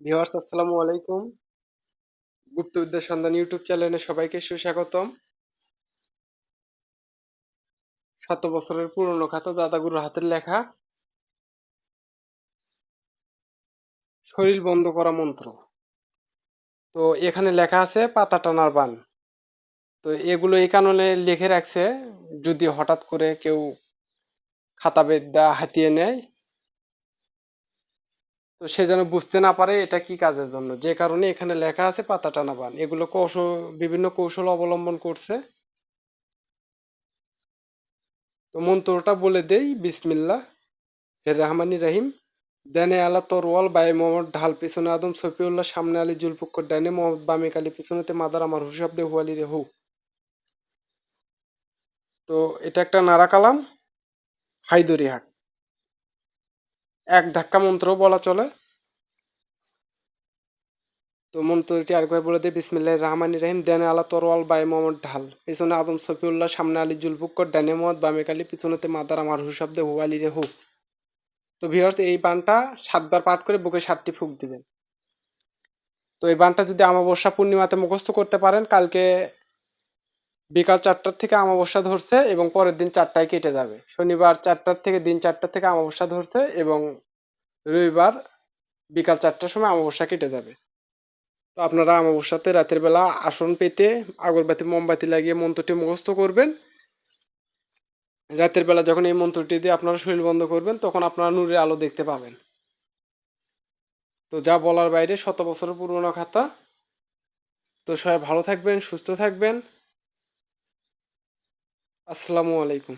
Viewers, আসসালামু আলাইকুম। গুপ্ত বিদ্যা সন্ধান ইউটিউব চ্যানেলে সবাইকে সুস্বাগতম। শত বছরের পুরনো খাতা দাদাগুরুর হাতের লেখা। শরীর বন্ধ করা মন্ত্র। তো এখানে লেখা আছে, পাতা টানার বান। তো এগুলো এই কারণে লিখে রাখছে, যদি হঠাৎ করে কেউ খাতা বেদা হাতিয়ে নেয় তো সে যেন বুঝতে না পারে এটা কি কাজের জন্য। যে কারণে এখানে লেখা আছে পাতা টানা বান। এগুলো কৌশল বিভিন্ন কৌশল অবলম্বন করছে। তো মন্ত্রটা বলে দেই, বিসমিল্লাহ, হে রহমানি রহিম। দেনে আলা তরওয়াল বাই মোহাম্মদ, ঢাল পিছনে আদম, সফিউল্লাহ, সামনে আলী জুলপুক্কর ডানে মোহাম্মদ, বামে কালী, পিছনেতে মাদার, আমার হুসাবদে হুয়ালি রে হু। তো এটা একটা নারা কালাম। হাইদরি হাক এক ধাক্কা মন্ত্র বলা চলে। তো মন্ত্রটি আরেকবার বলে দেয় বিসমিল্লাহ রহমানি রহিম। দেনে আলা তরওয়াল বাই মোহাম্মদ ঢাল। পিছনে আদম সফিউল্লাহ সামনে আলী জুলপুক্কর ডানে মোহাম্মদ, বামে কালী, পিছনেতে মাদার আমার হুসাবদে হুয়ালি রে হু। তো ভিউয়ার্স এই বানটা সাতবার পাঠ করে বুকে সাতটি ফুক দিবেন। তো এই বানটা যদি আমাবস্যা পূর্ণিমাতে মুখস্থ করতে পারেন, কালকে বিকাল চারটার থেকে আমাবস্যা ধরছে এবং পরের দিন চারটায় কেটে যাবে। শনিবার চারটার থেকে, দিন চারটার থেকে আমাবস্যা ধরছে এবং রবিবার বিকাল চারটার সময় আমাবস্যা কেটে যাবে। তো আপনারা আমাবস্যাতে রাতের বেলা আসন পেতে, আগরবাতি, মোমবাতি লাগিয়ে মন্ত্রটি মুখস্থ করবেন। রাতের বেলা যখন এই মন্ত্রটি দিয়ে আপনারা শরীর বন্ধ করবেন, তখন আপনারা নূরের আলো দেখতে পাবেন। তো যা বলার বাইরে, শত বছরের পুরনো খাতা। তো সবাই ভালো থাকবেন, সুস্থ থাকবেন। আসসালামু আলাইকুম।